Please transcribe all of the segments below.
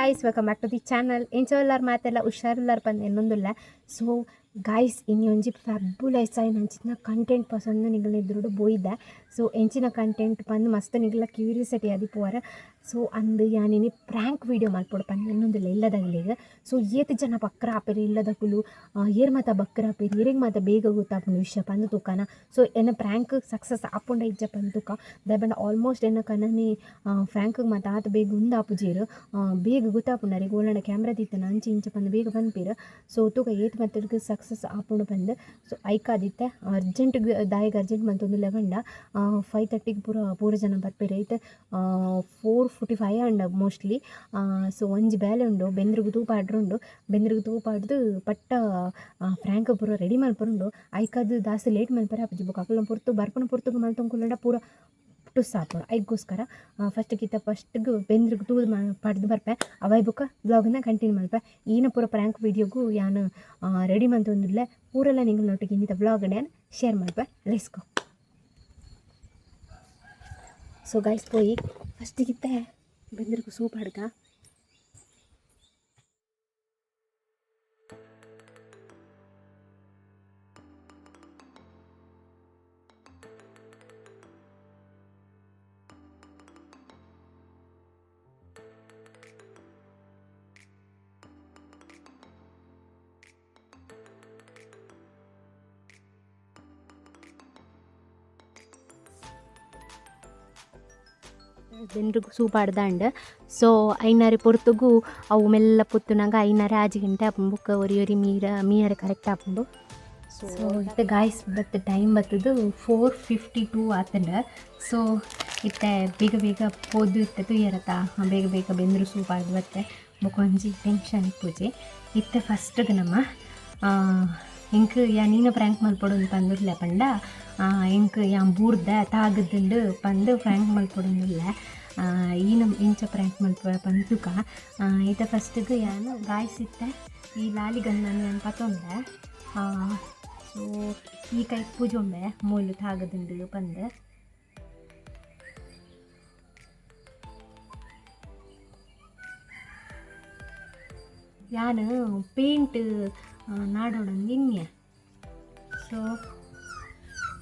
Guys welcome back to the channel ಎಂಚೋಲ್ಲಾರ್ ಮಾತೆಲ್ಲ ಹುಷಾರಿಲ್ಲಾರ ಪಂದ್ ಇನ್ನೊಂದಿಲ್ಲ ಸೊ ಗಾಯ್ಸ್ ಇನ್ನು ಒಂಜಿ ಫ್ಯಾಬುಲೈಸ್ ಆಯ್ ನಂಚಿನ ಕಂಟೆಂಟ್ ಪಸಂದ್ ನಿಗಲ ಎದುರುಡು ಬೋಯ್ದೆ ಸೊ ಎಂಚಿನ ಕಂಟೆಂಟ್ ಬಂದು ಮಸ್ತ್ ನಿಗಲ ಕ್ಯೂರಿಯಸಿಟಿ ಆದಿ ಪೋರ ಸೊ, ಅಂದು ಯಾನಿನಿ ಪ್ರ್ಯಾಂಕ್ ವೀಡಿಯೋ ಮಲ್ಪೊಡು ಪಂದ್ ಇನ್ನೊಂದುಲ್ಲ ಇಲ್ಲದಾಗಲಿಗ ಸೊ, ಏತ್ ಜನ ಬಕ್ರ ಆಪೇರಿ ಇಲ್ಲದಕ್ಕೂ ಏರ್ ಮಾತ ಬಕ್ರ ಆಪೇರಿ, ಏರಿಗ ಮಾತ ಬೇಗ ಗೊತ್ತಾಪುಂಡು ವಿಷಯ ಪಂದ್ ತೂಕನ. ಸೊ, ಎನ್ನ ಪ್ರ್ಯಾಂಕ್ ಸಕ್ಸಸ್ ಆಪೊಂಡ ಇಜ್ಜ ಪಂದ್ ತುಕ. ದಯಪಂಡ ಆಲ್ಮೋಸ್ಟ್ ಎನ್ನ ಕನನಿ ಫ್ರ್ಯಾಂಕ್ ಮಾತ ಆತ ಬೇಗ ಉಂದು ಆಪುಜೇರು ಬೇಗ ಗೊತ್ತಾಪುಂಡರಿ ಗೋಲಂಡ ಕ್ಯಾಮ್ರಾ ದಿತ್ತನ ಅಂಚಿ ಇಂಚ ಪಂದ ಬೇಗ ಬಂದಿರ ಸೊ, ತೂಕ ಏತ್ ಮತ್ತೆ ಸಕ್ಸಸ್ ಆಪುಂಡು ಬಂದು ಸೊ ಐಕಾದಿತ್ತೆ ಅರ್ಜೆಂಟ್ ದಾಯಿಗೆ ಅರ್ಜೆಂಟ್ ಮಂತೊಂದು ಲೆವೆಂಡ. ಫೈವ್ ತರ್ಟಿಗೆ ಪೂರ ಪೂರ ಜನ ಬರ್ಪೇರಿ, ಐತೆ. Four forty five and mostly so ಒಂಜಿ ಬೇಲೆ ಉಂಡು ಬೆಂದ್ರಿಗೂ ತೂಪ ಆಡ್ರುಂಡು ಬೆಂದ್ರಿಗೂ ತೂಪ ಆಡ್ದು ಪಟ್ಟ ಫ್ರ್ಯಾಂಕ್ ಪೂರ ರೆಡಿ ಮಲ್ಪರುಂಡು ಐಕಾದು ದಾಸ್ತಿ ಲೇಟ್ ಮಲ್ಪರೆ ಅಪ್ಪ ಬುಕ್ ಅಕುಲ ಪೊರ್ತು ಬರ್ಪನ ಪೊರ್ತು ಮಲ್ತಂಕುಲ್ಲಡ ಪೂರ ಟು ಆಪುಂಡು ಐಗೋಸ್ಕರ ಫಸ್ಟ್ ಕಿತ್ತ ಫಸ್ಟ್ಗೆ ಬೆಂದ್ರಿಗೆ ತೂದು ಪಡ್ದು ಬರ್ಪೆ ಅವೈ ಬುಕ್ಕ ಬ್ಲಾಗನ್ನ ಕಂಟಿನ್ಯೂ ಮಲ್ಪೆ ಈನ ಪೂರ ಪ್ರ್ಯಾಂಕ್ ವೀಡಿಯೋಗೂ ಯಾನು ರೆಡಿ ಮಂತೊಂದುಲ್ಲೆ ಪೂರೆಲ್ಲ ನಿಂಗೆ ನೋಟಿಗೆ ಇಂದಿತ ಬ್ಲಾಗನ್ನ ಶೇರ್ ಮಲ್ಪೆ ಲೆಸ್ಕೋ ಸೊ ಗೈಸ್ ಪೋಯಿ ಫಸ್ಟಿಗಿತ್ತೆ ಬೆಂದ್ರಿಗೂ ಸೂಪ್ ಅಡ್ಗ ಬೆಂದ್ರಿಗೂ ಸೂಪ್ ಆಡ್ದಾಂಡ್ ಸೊ ಐನಾರಿ ಪೊರ್ತುಗು ಅವು ಮೆಲ್ಲ ಪುತ್ತುನಾಗ ಐನಾರಿ ಆಜಿ ಗಂಟೆ ಆಪುಂಬುಕ್ಕ ಒರಿ ಒರಿ ಮೀರ ಮೀರ ಕರೆಕ್ಟ್ ಆಪುಂಡು ಸೊ ಇತ್ತೆ ಗಾಯ್ಸ್ ಬತ್ ಟೈಮ್ ಬತ್ತದು ಫೋರ್ ಫಿಫ್ಟಿ ಟೂ ಆತಂಡ. ಸೊ ಇತ್ತೆ ಬೇಗ ಬೇಗ ಪೋದು ಇತ್ತೆ ತುಯ್ಯರತ? ಬೇಗ ಬೇಗ ಬೆಂದರು ಸೂಪ್ ಆಡ್ದು ಬತ್ತೆ. ಬೊಕೊಂಜಿ ಟೆನ್ಷನ್ ಪೂಜೆ ಇತ್ತೆ ಫಸ್ಟ್ಗೆ ನಮ್ಮ ಇಂಕ್ ಯಾ ನೀನ ಪ್ರ್ಯಾಂಕ್ ಅಂತ ಪಂದುರ್ಲೆ ಪಂಡ. ಇಂಕ್ ಯಾ ಬೂರ್ದ ತಾಗದ್ದುಂಡು ಬಂದು ಫ್ರ್ಯಾಂಕ್ ಮಲ್ಪೊಡುಂದುಲ್ಲ ಈನ ಇಂಚ ಪ್ರ್ಯಾಂಕ್ ಮಲ್ಪ ಪಂದುಕ ಈತ ಫಸ್ಟ್ಗೆ ಯಾನು ಗಾಯಿಸಿತ್ತೆ. ಈ ಲಾಲಿಗನ್ನನ್ನು ನಾನು ಪತ್ತೊಂಡೆ ಸೊ ಈ ಕೈ ಪೂಜೊಂಬೆ ಮೂಲು ತಾಗದುಂಡು ಬಂದೆ. ಯಾನು ಪೇಂಟ್ ನಾಡೋಣ ನಿನ್ನೆ. ಸೊ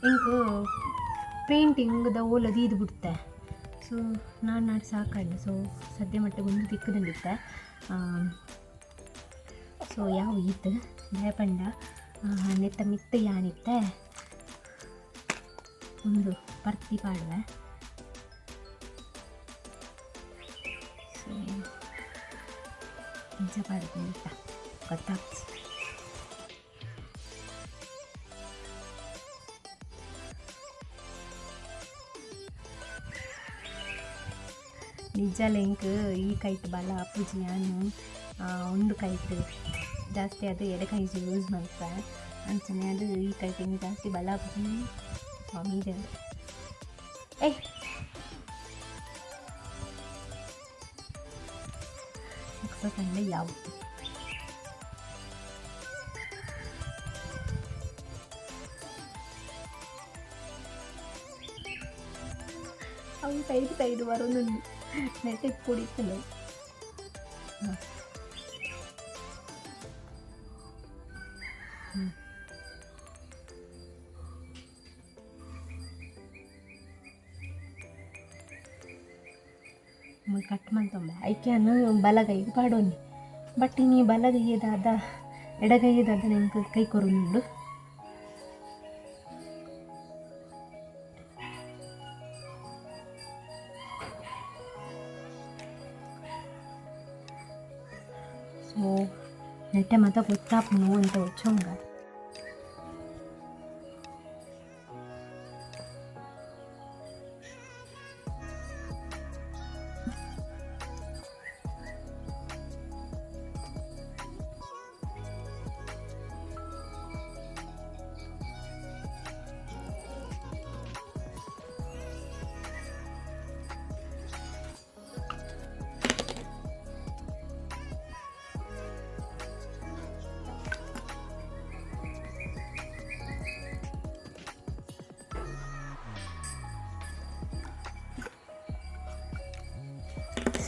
ಇಂಕು ಪೇಂಟಿಂಗ್ದ ಓಲ ಇದು ಬಿಡ್ತೆ ಸೊ, ನಾನು ನಾಡು ಸಾಕಂಡು ಸೊ, ಸದ್ಯ ಮಟ್ಟಿಗೆ ಒಂದು ತಿಕ್ಕದಂಡಿತ್ತೆ ಸೊ, ಯಾವ ಈತ್ ಜಯಪಂಡ. ನೆತ್ತ ಮಿತ್ತ ಯಾನಿತ್ತೆ? ಒಂದು ಪರ್ತಿ ಪಾಡುವೆ. ಸೊ, ನಿಜ ಅಂತ ಗೊತ್ತಾಗ್ತದೆ ನಿಜ ಲಿಂಕ್ ಈ ಕೈಟ್ ಬಲ ಪೂಜೆ ನಾನು ಒಂದು ಕೈಟ್ ಜಾಸ್ತಿ ಅದು ಎಡ ಕೈಜಿ ಯೂಸ್ ಮಾಡ್ತಾರೆ ಅಂಚನೆ ಅದು ಈ ಕೈಟಿಂಗ್ ಜಾಸ್ತಿ ಬಲ ಪೂಜೆ. ಸ್ವಾಮೀಜಿ ಏ! ಕಂಡೆ ಯಾವ? ಅವು ಸೈಡ್ ಸೈಡ್ ಬರೋದೊಂದು ನೆಟ್ಟಿಗೆ ಕುಡಿತಲ್ಲ ಕಟ್ ಮಾಡ್ತೊಂಬ ಐಕ್ಯಾನು ಬಲಗೈಗೆ ಪಾಡೋನಿ ಬಟ್ ನೀ ಬಲಗೈಯದಾದ ಎಡಗೈಯದಾದ ನಂಗೆ ಕೈ 될 때마다 못다 보는 데 5천가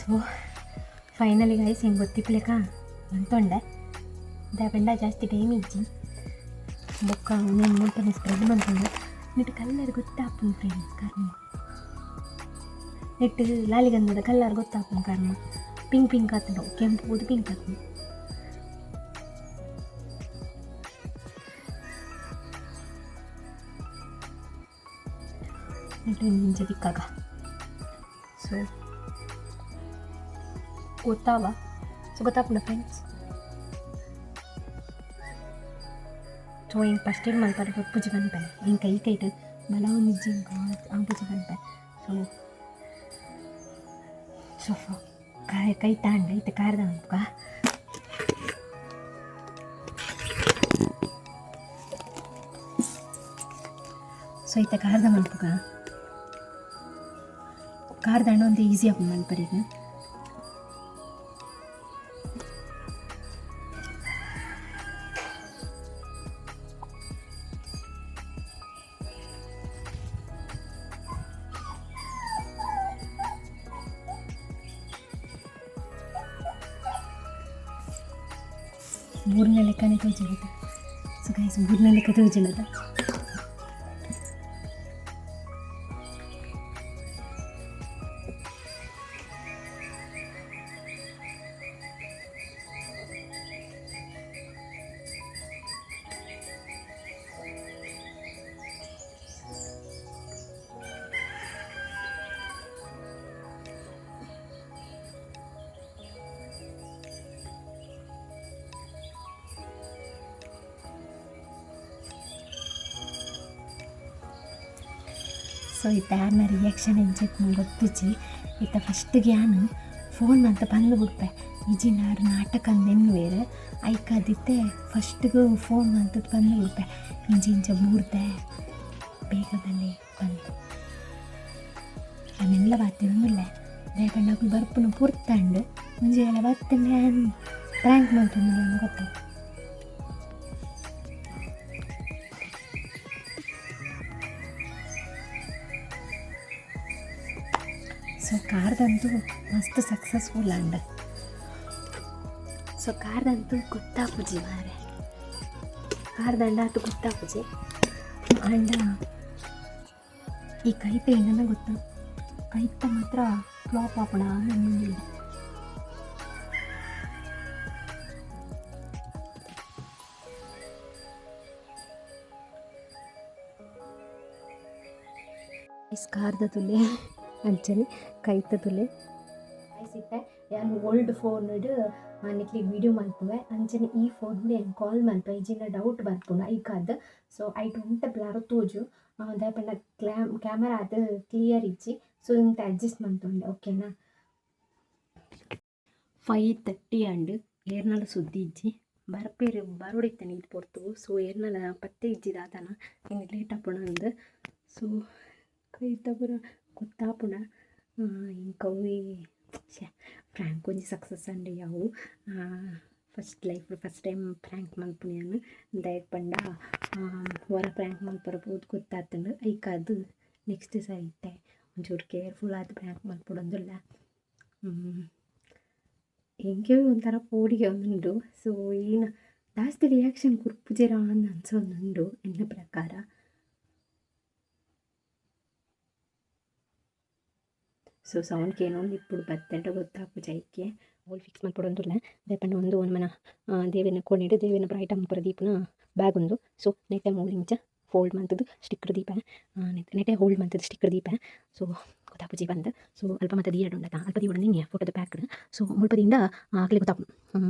ಸೊ ಫೈನಲಿ ಗೈಸ್ ಹಿಂಗೆ ಗೊತ್ತಿಪ್ಲೇಕ ಅಂತೊಂಡೆ ದಾಬೆಂಡ ಜಾಸ್ತಿ ಟೈಮ್ ಇಜ್ಜಿ. ಬೊಕ್ಕ నేను ಮುಂಟನೆ ಸ್ಪ್ರೆಡ್ ಮಾಡ್ಕೊಂಡು ನಿಟ್ಟು ಕಲ್ಲರ್ ಗೊತ್ತಾಪುನ್ ಫ್ರೆಂಡ್ಸ್ ಕಾರಣ ನಿಟ್ಟು ಲಾಲಿಗಂಧದ ಕಲ್ಲರ್ ಗೊತ್ತಾಪುನ್ ಕಾರಣ ಪಿಂಕ್ ಪಿಂಕ್ ಆತನು ಕೆಂಪು ಬೂದು ಪಿಂಕ್ ಆತನು ನಿಟ್ಟು ನಿಂಜ ದಿಕ್ಕಾಗ so ಗೊತ್ತಾವ ಸೊ ಗೊತ್ತಾಪುಂಡ ಫ್ರೆಂಡ್ಸ್ ಸೊ ಹಿಂಗೆ ಫಸ್ಟ್ ಏನು ಮಾಡ್ತಾರೆ ಪೂಜೆ ಬಂದೆ ಹಿಂಗೆ ಕೈ ಕೈಟ್ ಬಲ ನಿಜ್ಜಿ ಹಿಂಗೆ ಆ ಪೂಜೆ ಬಂದೆ ಸೊ ಸೊ ಕೈ ಕೈ ತಾಂಡ ಐತೆ ಕಾರ್ದ ಅನ್ಕ ಸೊ ಐತೆ ಕಾರ್ದ ಮನ್ಪುಗ ಕಾರ್ದ ಹಣ್ಣು ಒಂದು ಈಸಿ ಆಗಿ ಮನ್ಪರಿಗೆ देखो तो जनता ಸೊ ಇತ್ತ ಯಾರನ್ನ ರಿಯಾಕ್ಷನ್ ಎಂಚೆತ್ ನಂಗೆ ಗೊತ್ತಿಚ್ಚಿ ಇತ್ತ ಫಸ್ಟಿಗೆ ಯಾನು ಫೋನ್ ಅಂತ ಬಂದು ಬಿಡ್ಪೆ ಇಜಿನಾರು ನಾಟಕ ಐಕಾದಿತೆ ಐಕಾದಿತ್ತೆ ಫಸ್ಟಿಗೂ ಫೋನ್ ಅಂತ ಬಂದು ಬಿಡ್ಪೆ ಇಂಚ ಇಂಚ ಮೂಡ್ದೆ ಬೇಗದಲ್ಲಿ ಬಂದು ಅದನ್ನೆಲ್ಲ ಬಾತಿರೊಂದಿಲ್ಲ ದೇಪಣ್ಣಗಳು ಬರ್ಪುನ ಪೂರ್ತಾಂಡು ಮುಂಜೆ ಎಲ್ಲ ಬರ್ತಂಡೆ ಪ್ರ್ಯಾಂಕ್ ಮಾಡ್ತೀನಿ ಗೊತ್ತಾಗ್ತದೆ ಕಾರ್ದಂತೂ ಮಸ್ತ್ ಸಕ್ಸಸ್ಫುಲ್ ಅಂಡ ಸೊ ಕಾರ್ದಂತೂ ಗೊತ್ತಾಪುಜಿ ಮಾರೆ ಕಾರ್ದಂಡ ಅದು ಗೊತ್ತಾಪುಜಿ ಅಂಡ ಈ ಕೈತ ಏನನ್ನ ಗೊತ್ತು? ಕೈತ ಮಾತ್ರ ಫ್ಲಾಪ್ ಆಪಣ ಅನ್ನೋದಿಲ್ಲ ಕಾರ್ದ ತುಲೆ. ಅಂಚನೆ ಕೈತದುಲೆ ಸಿಟ್ಟೆ ಯಾನು ಓಲ್ಡ್ ಫೋನ್ ನಿಕ್ಲಿಗೆ ವಿಡಿಯೋ ಮಲ್ಪುವೆ ಅಂಚನೆ ಈ ಫೋನ್ ಏನು ಕಾಲ್ ಮಲ್ಪೆ ಈಜಿನ ಡೌಟ್ ಬರ್ಪುನ ಈ ಕಾದ್ ಸೊ ಐ ಟೊಂಟ ಬ್ಲಾರು ತೋಜು ದಯಪಂಡ ಕ್ಲಾಮ್ ಕ್ಯಾಮರಾ ಅದು ಕ್ಲಿಯರ್ ಇಚ್ಚಿ ಸೊ ಇಂತ ಅಡ್ಜಸ್ಟ್ ಮಾಡ್ತೊಂಡೆ ಓಕೆನಾ ಫೈವ್ ತರ್ಟಿ ಅಂಡ್ ಏರ್ನಲ ಸುದ್ದಿ ಇಜ್ಜಿ. ಬರ್ಪೇರು, ಬರೋಡಿತ್ತೇನೆ ಇದು ಪೊರ್ತು. ಸೊ ಏರ್ನಲ ಪತ್ತೆ ಇಜ್ಜಿದಾದನ ಇನ್ನು ಲೇಟ್ ಆಪುಣ ಅಂದ್. ಸೊ ಕೈ ಪುರ ಇಂಕವು ಶೇ ಫ್ರ್ಯಾಂಕ್ ಒಂಜಿ ಸಕ್ಸಸ್ ಅಂಡ್ ಯಾವು? First life first time prank ಮಲ್ಪುನಿಯನ್ ದಯಕ್ ಪಂಡ ಹೊರ ಫ್ರ್ಯಾಂಕ್ ಮಲ್ಪರ ಬೋದು ಗೊತ್ತಾತಂಡು. ಐಕ ಅದು ನೆಕ್ಸ್ಟ್ ದಿವಸ ಇತ್ತೆ ಒಂಚೂರು ಕೇರ್ಫುಲ್ ಆದ ಫ್ರ್ಯಾಂಕ್ ಮಲ್ಪೊಡೊಂದುಲ್ಲ ಹೆಂಗೆ ಒಂಥರ ಪೋಡಿಗೆ ಒಂದುಂಡು. ಸೊ ಏನು ಜಾಸ್ತಿ ರಿಯಾಕ್ಷನ್ ಕುರ್ಪುಜೆರ ಅಂತ ಅನ್ಸೋದುಂಡು ಎನ್ನ ಪ್ರಕಾರ. ಸೊ ಸೌಂಡ್ಗೆ ಏನೋ ಒಂದು ಇಪ್ಪಡು ಬತ್ತೆಂಟ ಗೊತ್ತಾಗು ಜೈಕ್ಕೆ ಅವಳು ಫಿಕ್ಸ್ ಮಾಡ್ಕೊಡು ಅಂದ್ರಲ್ಲ ಬೇಪಣ್ಣ ಒಂದು ಒಂದು ಮನ ದೇವಿನ ಕೋಣಿಡು ದೇವಿನ ಬ್ರೈಟ್ ಅಂಬ್ಪುರ ದೀಪನ ಬ್ಯಾಗ್ ಒಂದು ಸೊ ನೆಕ್ಸ್ಟ್ ಟೈಮ್ ಹೋಗಿ ಮುಂಚೆ ಫೋಲ್ಡ್ ಮಂತದ್ದು ಸ್ಟಿಕ್ಕರ್ ದೀಪ ನೆಟ್ಟೆ ಹೋಲ್ಡ್ ಮಂತದ್ದು ಸ್ಟಿಕ್ಕರ್ ದೀಪ ಸೊ ಗೊತ್ತಾಪುಜಿ ಬಂದು ಸೊ ಅಲ್ಪ ಮತ್ತೆ ದೀಡ ಉಂಡತ ಅಲ್ಪ ದೀಡ ನಿನ್ನೆ ಫೋಟೋದ ಪ್ಯಾಕ್ ಸೊ ಮುಳ್ಪದಿಂದ ಆಗ್ಲಿ ಗೊತ್ತಾಪು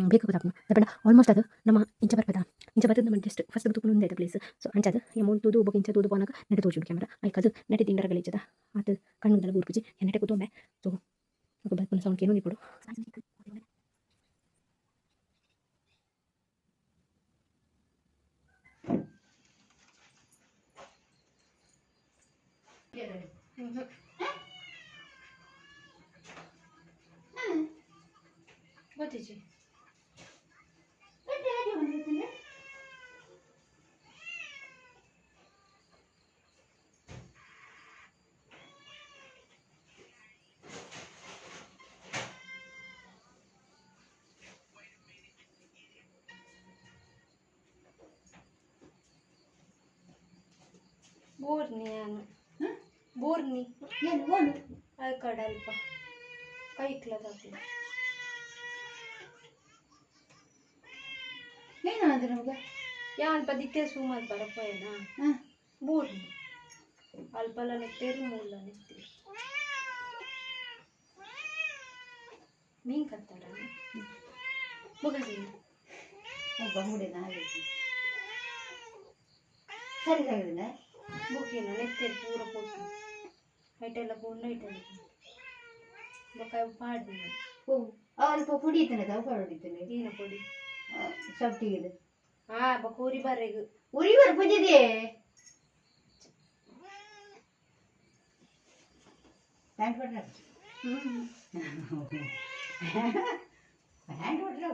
ಬೇಕು ಗೊತ್ತಾಪು ದೇಪಂಡ ಆಲ್ಮೋಸ್ಟ್ ಅದು ನಮ್ಮ ಇಂಚ ಬರ್ಪದ ಇಂಚ ಬರ್ತದ ನಮ್ಮ ಜಸ್ಟ್ ಫಸ್ಟ್ ತುಪ್ಪು ಒಂದೇ ಪ್ಲೇಸ್ ಸೊ ಅಂಚದ ಎಮೌಂಟ್ ತೂದು ಒಬ್ಬ ಇಂಚ ತೂದು ಪೋನಾಗ ನೆಟ್ಟೆ ತೋಜುಡು ಕ್ಯಾಮ್ರಾ ಐಕದು ನೆಟ್ಟೆ ತಿಂಡರ ಗಲೀಜದ ಅದು ಕಣ್ಣುದಲ್ಲ ಬೂರ್ಪುಜಿ ನೆಟ್ಟೆ ಕೂತೊಂಬೆ ಸೊ ಬರ್ಪುನ sound oyuncak. He? He. Hatice. Hadi hadi bunu götürün. Borneano. Hã? ಗೋಣು ಅದು ಕಡೆ ಅಲ್ಪ ಕೈಕ್ಲದಾಗ್ಲಿ ಏನು ಅದು ನಮ್ಗೆ ಯಾ ಅಲ್ಪ ದಿತ್ತೆ ಸುಮಾರು ಬರಪ್ಪಯ್ಯನ ಹಾಂ ಬೋರ್ನಿ ಅಲ್ಪಲ ನೆತ್ತೇರು ಮೂಲ ನೆತ್ತೇರು ಮೀನ್ ಕತ್ತಾರ ಮುಗದಿನ ಒಬ್ಬ ಹುಡಿನ ಹಾಗೆ ಸರಿ ತೆಗೆದಿಲ್ಲ ಬುಕ್ಕಿನ ನೆತ್ತೇರು ಪೂರ ಕೊಟ್ಟು ಐಟೆಲ್ಲ ಪೂರ್ಣ ಐಟೆಲ್ಲ ಬೊಕ್ಕ ಪಾಡ್ನಿ ಓ ಅಲ್ಪ ಪುಡಿ ಇತ್ತನೆ ತಾವು ಹೊಡಿತೇನೆ ಈನ ಪುಡಿ ಸೊಟ್ಟಿಗೆ ಹಾ ಬೊಕ್ಕ ಉರಿ ಬರೆಗು ಉರಿ ಬರ್ಪುಜಿದೆ ಪ್ಯಾಂಟ್ ಹೊಡ್ರ ಹ್ಮ್ ಪ್ಯಾಂಟ್ ಬಟ್ರ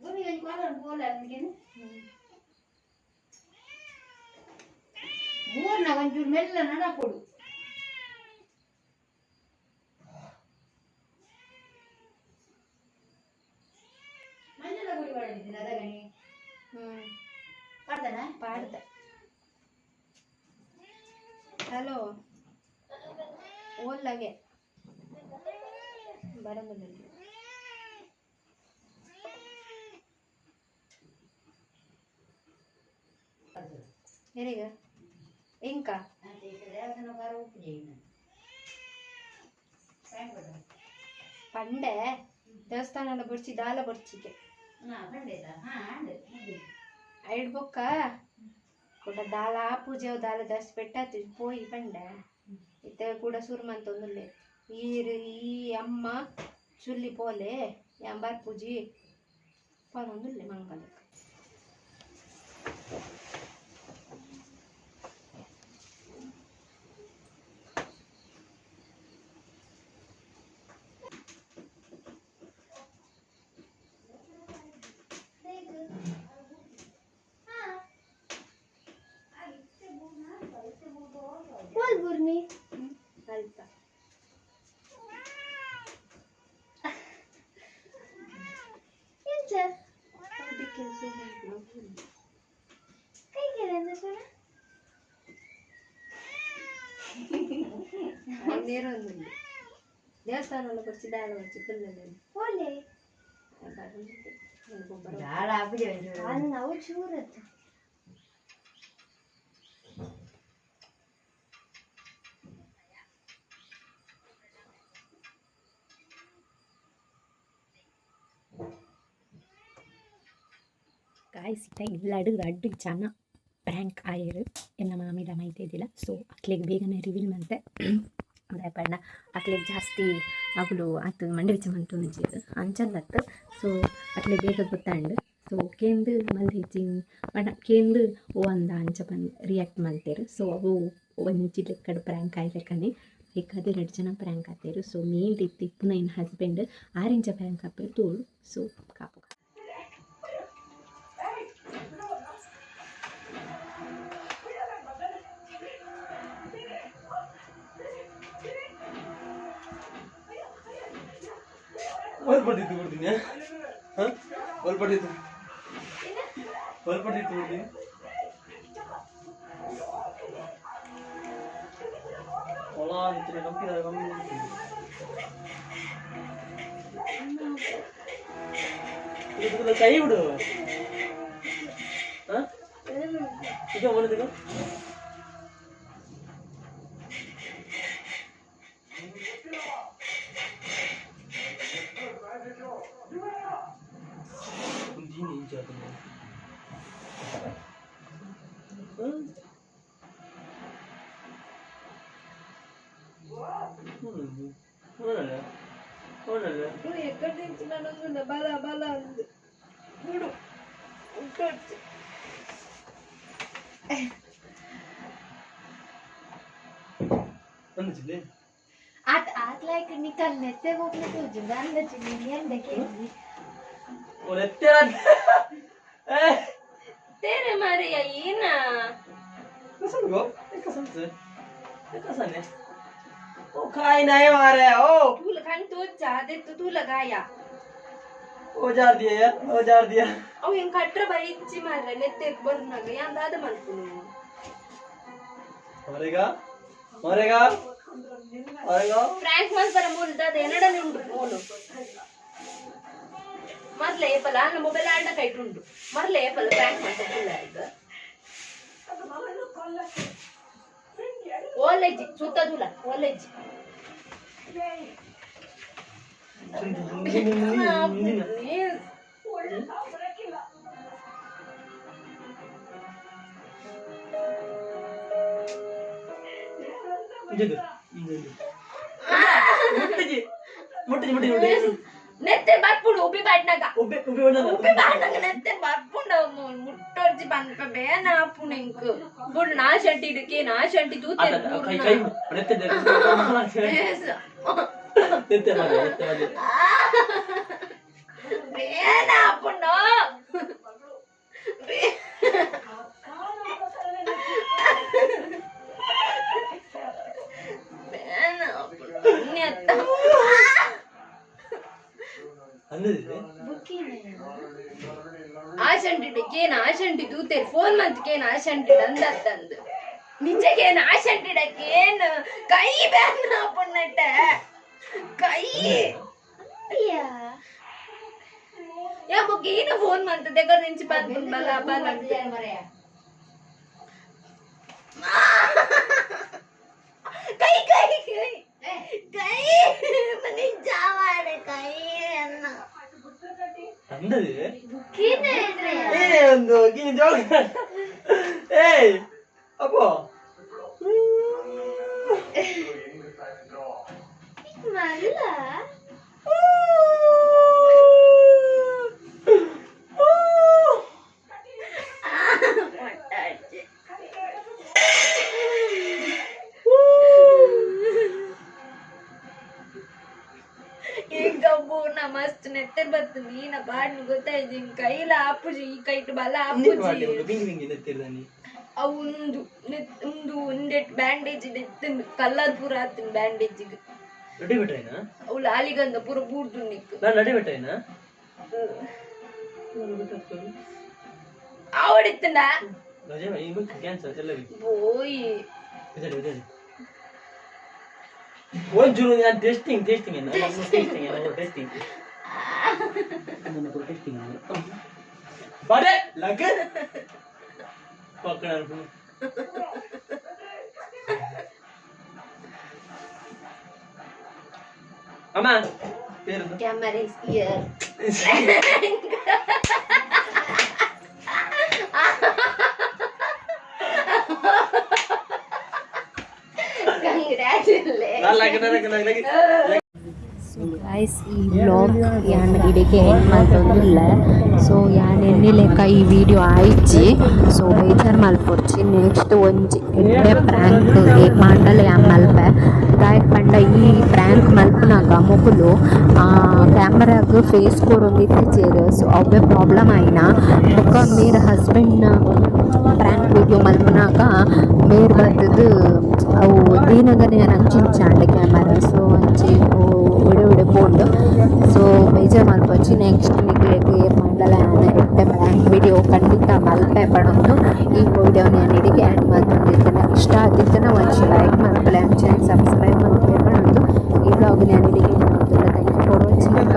భూమి వెళ్ళిపోవాలి పోలే అందుకని ஊர்ல கொஞ்சம் மெல்ல நட போடு மஞ்சள் கொடி பாடுது நதகனி பாடுதானே பாடுத ஹலோ ஓல்லாகே பரம்பு ಬರಂಗಿಲ್ಲ ಇಂಕ? ಪಂಡೆ? ದೇವಸ್ಥಾನ ಬರ್ಚಿ ದಾಲ ಅಂದೆ ಐಡ್ ಬೊಕ್ಕ? ಕೂಡ ದಾಲ ಪೂಜೆ ದಾಲ ದರ್ಶ್ ಬೆಟ್ಟ ಪೋಯಿ ಪಂಡೆ. ಇತ್ತೆ ಕೂಡ ಸುರ್ಮಂತ ಒಂದುಲ್ಲೆ ಈ ಈ ಅಮ್ಮ, ಚುಲ್ಲಿ ಪೋಲೆ ಎಂಬಾರ್ ಪೂಜಿ. ಪರೊಂದುಲ್ಲೆ ಮಂಗಲಕ್ಕೆ. ಸುಮ್ಮನೆ ಕೈ ಕೇಳಂದ ಸೋಣ ನೇರೊಂದುಲ್ಲೆ ದೇವಸ್ಥಾನ ಬರ್ಚಿ ದಾಲ ಬರ್ಚಿ ಫುಲ್ಲಲ್ಲಿ ಓಲೆ ಗೊಬ್ಬರ ದಾಳ ಹಾಕಿದೆ ಒಂಚೂರು ಅದು ನಾವು ಚೂರತ್ತು ಗಾಯ್ಸ್ ಇಲ್ಲ ಇಲ್ಲಡು ರಡ್ಡು ಜನ ಪ್ರ್ಯಾಂಕ್ ಆಗಿರು ಎನ್ನ ಮಾಮಿದ ಮಾಹಿತಿ ಇದ್ದಿಲ್ಲ. ಸೊ ಅಕ್ಲಿಗೆ ಬೇಗನೆ ರಿವೀಲ್ ಮಾಡ್ತೆ ದಯಪಂಡ ಅಕ್ಲಿಗೆ ಜಾಸ್ತಿ ಆಗಲು ಆತು ಮಂಡಿ ವಿಚ ಮಂತು ನಿಜದು ಅಂಚಂದತ್ತು ಸೊ ಅಕ್ಲೆ ಬೇಗ ಗೊತ್ತಾಂಡು. ಸೊ ಕೇಂದು ಮಲ್ದಿಚ್ಚಿ ಬಡ ಕೇಂದು ಓ ಅಂದ ಅಂಚ ಬಂದು ರಿಯಾಕ್ಟ್ ಮಾಡ್ತೇರು. ಸೊ ಅವು ಒಂಜಿ ಲೆಕ್ಕಡ್ ಪ್ರ್ಯಾಂಕ್ ಆಯ್ಲಕ್ಕನೆ ಬೇಕಾದ್ರೆ ಎರಡು ಜನ ಪ್ರ್ಯಾಂಕ್ ಆತೇರು. ಸೊ ಮೇನ್ ರೀತಿ ಪುನಃ ಇನ್ನು ಹಸ್ಬೆಂಡ್ ಆರೆಂಜ ಪ್ರ್ಯಾಂಕ್ ಹಾಕ್ಬೇಕು ತೋಳು. ಸೊ ಕಾಪು. ಒಲ್ಪಟ್ಟಿತ್ತು ಕೊಡ್ತೀನಿ ಹಾಂ ಒಲ್ಪಟ್ಟಿತ್ತು ಒಲ್ಪಟ್ಟಿತ್ತು ಕೊಡ್ತೀನಿ ಹೊಲ ಇತ್ತು ನಂಬಿದ ಕಮ್ಮಿ 그럼 니네 인자하던데 응? 오늘래 오늘래 오늘래 నువ్వు ఎక్కడ దించినానో చూడ బలా బలా అంది చూడు ఇంకొచ్చి 안 되지 ಆತ್ಲಾಯ್ಕ ನೀ ಕಲ್ ನೆತ್ತೆ ಹೋಗ್ಲಿಕ್ಕೆ ಹೋಜು ಗಂಡ ಚಿನ್ನಿ ಎಂದಕ್ಕೆ ಒಂದು ಎತ್ತರ ತೇರೆ ಮಾರಿಯ ಏನ ಕಸನ್ ಗೋ ಕಸನ್ ಸೆ ಕಸನ್ ಓ ಕಾಯಿ ನಾಯ ಮಾರೆ ಓ तुला खान तोच जा दे तो तुला गाया ओ जार दिया यार ओ जार दिया ಅವು ಹಿಂಗೆ ಕಟ್ರೆ ಬೈಚಿ ಮಾರ್ರೆ ನೆತ್ತಕ್ಕೆ ಬರ್ನಾಗ ಯಾಂದಾದ ಮಾಡ್ತೀನಿ मरेगा मरेगा मरेगा ಫ್ರಾಂಕ್ ಮಾಡ್ತಾರ ಮೂಲದ ಎನಡ ಎನ್ನಡ ಉಂಟು ಫೋನು ಮರ್ಲೆ ಏಪಲ? ನಮ್ಮ ಮೊಬೈಲ್ ಆಡ ಕೈಟ್ ಉಂಟು ಮರ್ಲೆ ಏಪಲ ಫ್ರಾಂಕ್ ಮಾಡ್ತಾರೆ ಈಗ ಓಲೆಜ್ಜಿ ಸುತ್ತದುಲ ಓಲೆಜ್ಜಿ ಬಂದ ಬೇನ ಆಪುಣ ಇಂಕ್ ಬುಡ್ ನಾ ಶಂಟಿ ಇದಕ್ಕೆ ನಾ ಶಂಟಿ ತೂತೆ ಕೈ ಕೈ ನೆತ್ತೆ ನೆತ್ತೆ ಮಾಡಿ ನೆತ್ತೆ ಮಾಡಿ ಕೇನ ಆಶಂಟಿ ತೂತೆರ್ ಫೋನ್ ಮಂತ್ ಕೇನ ಆಶಂಟಿ ಅಂದತ್ತಂದು ನಿಜ ಕೇನ ಆಶಂಟಿಡ ಕೇನ್ ಕೈ ಬ್ಯಾನ್ ಪುಣ್ಣಟ ಕೈ ಯಾ ಬೊಕ್ಕ ಏನ ಫೋನ್ ಮಂತ್ ದೆಗರ್ ನಿಂಚಿ ಬಂದ್ ಬಲ ಬಲ ಕೈ ಕೈ ಕೈ ಕೈ ನಿಜ ಮಾಡ ಕೈ ಅನ್ನ ಅಂದದು joke. hey, apa? ಏಯ್ నా మస్తు ಬೂನ ಮಸ್ತ್ ನೆತ್ತರ್ ಬರ್ತದೆ ಈನ ಬಾಡ್ನು ಗೊತ್ತಾಯ್ತು ಹಿಂಗ್ ಕೈಲ ಆಪುಜಿ ಈ ಕೈಟ್ ಬಲ ಆಪುಜಿ. ಬಿಂಗಿ ಬಿಂಗಿ ನೆತ್ತಿರ್ದಾನಿ ಅವು ಒಂದು ಒಂದು ಒಂದೆಟ್ ಬ್ಯಾಂಡೇಜ್ ನೆತ್ತನ್ ಕಲ್ಲರ್ ಪೂರ ಆತನ್ ಬ್ಯಾಂಡೇಜಿಗೆ. ನಡಿ ಬಿಟ್ರೇನಾ? ಅವು ಲಾಲಿಗಂದ ಪೂರ ಬೂರ್ದು ನಿಕ್ ನಾನು ನಡಿ ಬಿಟ್ರೇನಾ? ಆವಡಿತ್ತಂಡ ರಜೆ ಈಗ What Juru? I'm testing, testing. I'm not testing. I'm not testing. I'm not testing. Pare, lage. पकड़ लो. अम्मा, तेरे. Camera is here. So guys ಈ ವ್ಲಾಗ್ ಯಾನ್ ಇಡೆಗೆ ಎಂಡ್ ಮಲ್ತೊಂದುಲ್ಲ ಸೊ ಯಾನ್ ಎಣ್ಣೆ ಲೆಕ್ಕ ಈ ವಿಡಿಯೋ ಆಯ್ಚಿ. ಸೊ ಬೇಜಾರು ಮಲ್ಪೊಚ್ಚಿ ನೆಕ್ಸ್ಟ್ ಒಂಜಿ ಎಡ್ಡೆ ಪ್ರ್ಯಾಂಕ್ ಏಕ್ ಮಾಡಲ್ಲ ಯಾನ್ ಮಲ್ಪೆ. ಮಲ್ಪನಾಗ ಮೊಗುಲು ಕ್ಯಾಮರಾಗ್ ಫೇಸ್ ಕೋರೊಂದು ಇತ್ತಿಚೇರು ಸೊ ಅವೇ ಪ್ರಾಬ್ಲಮ್ ಆಯ್ನ ಬೊಕ್ಕ ಮೇರ್ ಹಸ್ಬೆಂಡ್ನ ಪ್ರ್ಯಾಂಕ್ ವಿಡಿಯೋ ಮಲ್ಪನಾಗ ಮೇರ್ ಬರ್ತದು ಅವು ದೀನಗನೆ ಅಂಚಿಂಚಾಂಡೆ ಕ್ಯಾಮರಾ ಸೊ ಅಂಚಿ ವಿಡಿಯೋ ವಿಡಿಯೋ ಬೋರ್ಡ್ ಸೊ ಬೇಜಾರು ಮಲ್ಪೊಚ್ಚಿ ನೆಕ್ಸ್ಟ್ ವಿಡಿಯೋಗೆ ಮಾಡಲ್ಲ ವಿಡಿಯೋ ಖಂಡಿತ ಮಲ್ಪೆ ಪಡೋದು ಈ ವಿಡಿಯೋ ನಾನು ಎಡಿಗೆ ಆ್ಯಡ್ ಮಾಡ್ಕೊಂಡಿದ್ದೇನೆ ಇಷ್ಟ ಆಗಿದ್ದನ್ನು ಒಂದು ಲೈಕ್ ಮಾಡ್ಕೊಳ್ಳಿ ಆ್ಯಂಡ್ ಚಾನಲ್ ಸಬ್ಸ್ಕ್ರೈಬ್ ಮಾಡ್ಕೊಂಡು ಈ ಬ್ಲಾಗ್ ನಾನು ಎಡಿಗೆ ಮಾಡ್ತಿಲ್ಲ ಥ್ಯಾಂಕ್ ಯು ಫಾರ್ ವಾಚಿಂಗ್